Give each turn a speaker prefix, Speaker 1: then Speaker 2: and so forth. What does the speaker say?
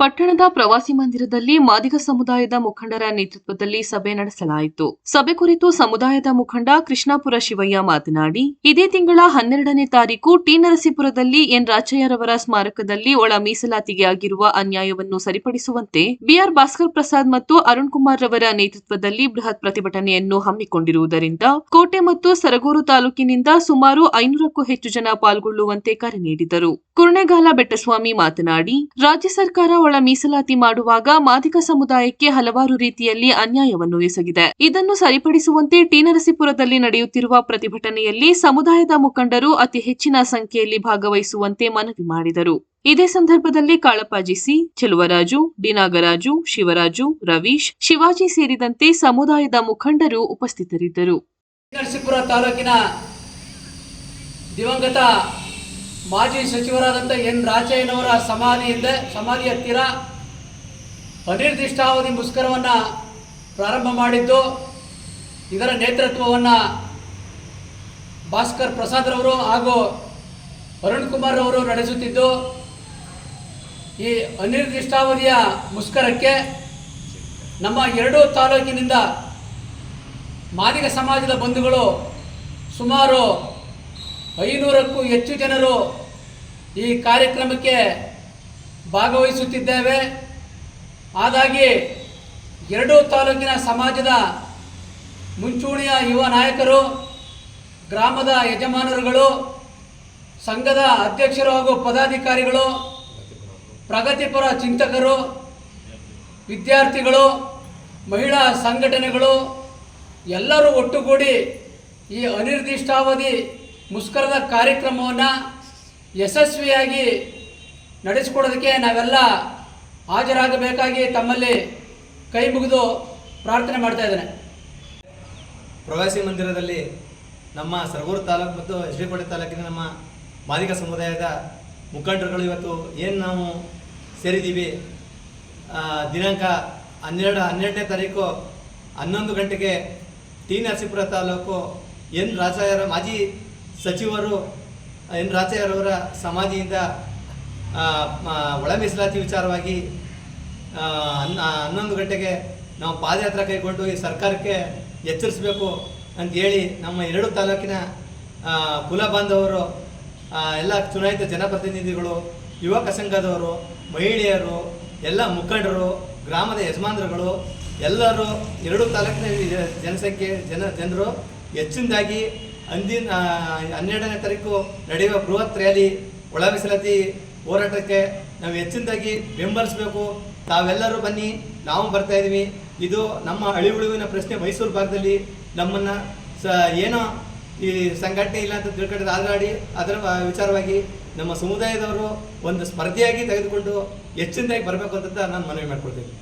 Speaker 1: ಪಟ್ಟಣದ ಪ್ರವಾಸಿ ಮಂದಿರದಲ್ಲಿ ಮಾದಿಗ ಸಮುದಾಯದ ಮುಖಂಡರ ನೇತೃತ್ವದಲ್ಲಿ ಸಭೆ ನಡೆಸಲಾಯಿತು. ಸಭೆ ಕುರಿತು ಸಮುದಾಯದ ಮುಖಂಡ ಕೃಷ್ಣಾಪುರ ಶಿವಯ್ಯ ಮಾತನಾಡಿ, ಇದೇ ತಿಂಗಳ ಹನ್ನೆರಡನೇ ತಾರೀಕು ಟಿ ನರಸೀಪುರದಲ್ಲಿ ಎನ್ ರಾಚಯ್ಯರವರ ಸ್ಮಾರಕದಲ್ಲಿ ಒಳ ಮೀಸಲಾತಿಗೆ ಆಗಿರುವ ಅನ್ಯಾಯವನ್ನು ಸರಿಪಡಿಸುವಂತೆ ಬಿಆರ್ ಭಾಸ್ಕರ್ ಪ್ರಸಾದ್ ಮತ್ತು ಅರುಣ್ ಕುಮಾರ್ ರವರ ನೇತೃತ್ವದಲ್ಲಿ ಬೃಹತ್ ಪ್ರತಿಭಟನೆಯನ್ನು ಹಮ್ಮಿಕೊಂಡಿರುವುದರಿಂದ ಕೋಟೆ ಮತ್ತು ಸರಗೂರು ತಾಲೂಕಿನಿಂದ ಸುಮಾರು ಐನೂರಕ್ಕೂ ಹೆಚ್ಚು ಜನ ಪಾಲ್ಗೊಳ್ಳುವಂತೆ ಕರೆ ನೀಡಿದರು. ಕುರ್ಣೆಗಾಲ ಬೆಟ್ಟಸ್ವಾಮಿ ಮಾತನಾಡಿ, ರಾಜ್ಯ ಸರ್ಕಾರ ಒಳ ಮೀಸಲಾತಿ ಮಾಡುವಾಗ ಮಾದಿಗ ಸಮುದಾಯಕ್ಕೆ ಹಲವಾರು ರೀತಿಯಲ್ಲಿ ಅನ್ಯಾಯವನ್ನು ಎಸಗಿದೆ. ಇದನ್ನು ಸರಿಪಡಿಸುವಂತೆ ಟಿ ನರಸೀಪುರದಲ್ಲಿ ನಡೆಯುತ್ತಿರುವ ಪ್ರತಿಭಟನೆಯಲ್ಲಿ ಸಮುದಾಯದ ಮುಖಂಡರು ಅತಿ ಹೆಚ್ಚಿನ ಸಂಖ್ಯೆಯಲ್ಲಿ ಭಾಗವಹಿಸುವಂತೆ ಮನವಿ ಮಾಡಿದರು. ಇದೇ ಸಂದರ್ಭದಲ್ಲಿ ಕಾಳಪ್ಪಾಜಿ ಸಿ, ಚೆಲುವರಾಜು ಡಿನಾಗರಾಜು ಶಿವರಾಜು, ರವೀಶ್, ಶಿವಾಜಿ ಸೇರಿದಂತೆ ಸಮುದಾಯದ ಮುಖಂಡರು ಉಪಸ್ಥಿತರಿದ್ದರು.
Speaker 2: ತಾಲೂಕಿನ ದಿವಂಗತ ಮಾಜಿ ಸಚಿವರಾದಂಥ ಎನ್ ರಾಚಯ್ಯನವರ ಸಮಾಧಿಯಿಂದ ಸಮಾಧಿ ಹತ್ತಿರ ಅನಿರ್ದಿಷ್ಟಾವಧಿ ಮುಷ್ಕರವನ್ನು ಪ್ರಾರಂಭ ಮಾಡಿದ್ದು, ಇದರ ನೇತೃತ್ವವನ್ನು ಭಾಸ್ಕರ್ ಪ್ರಸಾದ್ರವರು ಹಾಗೂ ಅರುಣ್ ಕುಮಾರ್ ಅವರು ನಡೆಸುತ್ತಿದ್ದು, ಈ ಅನಿರ್ದಿಷ್ಟಾವಧಿಯ ಮುಷ್ಕರಕ್ಕೆ ನಮ್ಮ ಎರಡೂ ತಾಲೂಕಿನಿಂದ ಮಾದಿಗ ಸಮಾಜದ ಬಂಧುಗಳು ಸುಮಾರು ಐನೂರಕ್ಕೂ ಹೆಚ್ಚು ಜನರು ಈ ಕಾರ್ಯಕ್ರಮಕ್ಕೆ ಭಾಗವಹಿಸುತ್ತಿದ್ದೇವೆ. ಹಾಗಾಗಿ ಎರಡೂ ತಾಲೂಕಿನ ಸಮಾಜದ ಮುಂಚೂಣಿಯ ಯುವ ನಾಯಕರು, ಗ್ರಾಮದ ಯಜಮಾನರುಗಳು, ಸಂಘದ ಅಧ್ಯಕ್ಷರು ಹಾಗೂ ಪದಾಧಿಕಾರಿಗಳು, ಪ್ರಗತಿಪರ ಚಿಂತಕರು, ವಿದ್ಯಾರ್ಥಿಗಳು, ಮಹಿಳಾ ಸಂಘಟನೆಗಳು ಎಲ್ಲರೂ ಒಟ್ಟುಗೂಡಿ ಈ ಅನಿರ್ದಿಷ್ಟಾವಧಿ ಮುಷ್ಕರದ ಕಾರ್ಯಕ್ರಮವನ್ನು ಯಶಸ್ವಿಯಾಗಿ ನಡೆಸಿಕೊಡೋದಕ್ಕೆ ನಾವೆಲ್ಲ ಹಾಜರಾಗಬೇಕಾಗಿ ತಮ್ಮಲ್ಲಿ ಕೈ ಮುಗಿದು ಪ್ರಾರ್ಥನೆ ಮಾಡ್ತಾ ಇದ್ದೇನೆ.
Speaker 3: ಪ್ರವಾಸಿ ಮಂದಿರದಲ್ಲಿ ನಮ್ಮ ಸರಗೂರು ತಾಲೂಕು ಮತ್ತು ಶ್ರೀಕೋಟೆ ತಾಲೂಕಿನ ನಮ್ಮ ಮಾದಿಗ ಸಮುದಾಯದ ಮುಖಂಡರುಗಳು ಇವತ್ತು ಏನು ನಾವು ಸೇರಿದ್ದೀವಿ ದಿನಾಂಕ ಹನ್ನೆರಡು, ಹನ್ನೆರಡನೇ ತಾರೀಕು ಹನ್ನೊಂದು ಗಂಟೆಗೆ ಟಿ ನರಸೀಪುರ ತಾಲೂಕು ಎನ್ ರಾಜ ಮಾಜಿ ಸಚಿವರು ಎನ್ ರಾಜಯ್ಯರವರ ಸಮಾಧಿಯಿಂದ ಒಳ ಮೀಸಲಾತಿ ವಿಚಾರವಾಗಿ ಹನ್ನೊಂದು ಗಂಟೆಗೆ ನಾವು ಪಾದಯಾತ್ರೆ ಕೈಗೊಂಡು ಈ ಸರ್ಕಾರಕ್ಕೆ ಎಚ್ಚರಿಸಬೇಕು ಅಂತ ಹೇಳಿ ನಮ್ಮ ಎರಡು ತಾಲೂಕಿನ ಕುಲ ಬಾಂಧವರು ಎಲ್ಲ ಚುನಾಯಿತ ಜನಪ್ರತಿನಿಧಿಗಳು, ಯುವಕ ಸಂಘದವರು, ಮಹಿಳೆಯರು, ಎಲ್ಲ ಮುಖಂಡರು, ಗ್ರಾಮದ ಯಜಮಾನರುಗಳು, ಎಲ್ಲರೂ ಎರಡು ತಾಲೂಕಿನ ಜನಸಂಖ್ಯೆ ಜನ, ಜನರು ಹೆಚ್ಚಿನದಾಗಿ ಅಂದಿನ, ಹನ್ನೆರಡನೇ ತಾರೀಕು ನಡೆಯುವ ಬೃಹತ್ ರ್ಯಾಲಿ, ಒಳ ಮೀಸಲಾತಿ ಹೋರಾಟಕ್ಕೆ ನಾವು ಹೆಚ್ಚಿನದಾಗಿ ಬೆಂಬಲಿಸಬೇಕು. ತಾವೆಲ್ಲರೂ ಬನ್ನಿ, ನಾವು ಬರ್ತಾ ಇದ್ದೀವಿ. ಇದು ನಮ್ಮ ಅಳಿ ಉಳಿವಿನ ಪ್ರಶ್ನೆ ಮೈಸೂರು ಭಾಗದಲ್ಲಿ. ನಮ್ಮನ್ನು ಸ, ಏನೋ ಈ ಸಂಘಟನೆ ಇಲ್ಲ ಅಂತ ತಿಳ್ಕೊಂಡು ಆಧಾರಾಡಿ ಅದರ ವಿಚಾರವಾಗಿ ನಮ್ಮ ಸಮುದಾಯದವರು ಒಂದು ಸ್ಪರ್ಧೆಯಾಗಿ ತೆಗೆದುಕೊಂಡು ಹೆಚ್ಚಿನದಾಗಿ ಬರಬೇಕು ಅಂತ ನಾನು ಮನವಿ ಮಾಡ್ಕೊಳ್ತೀನಿ.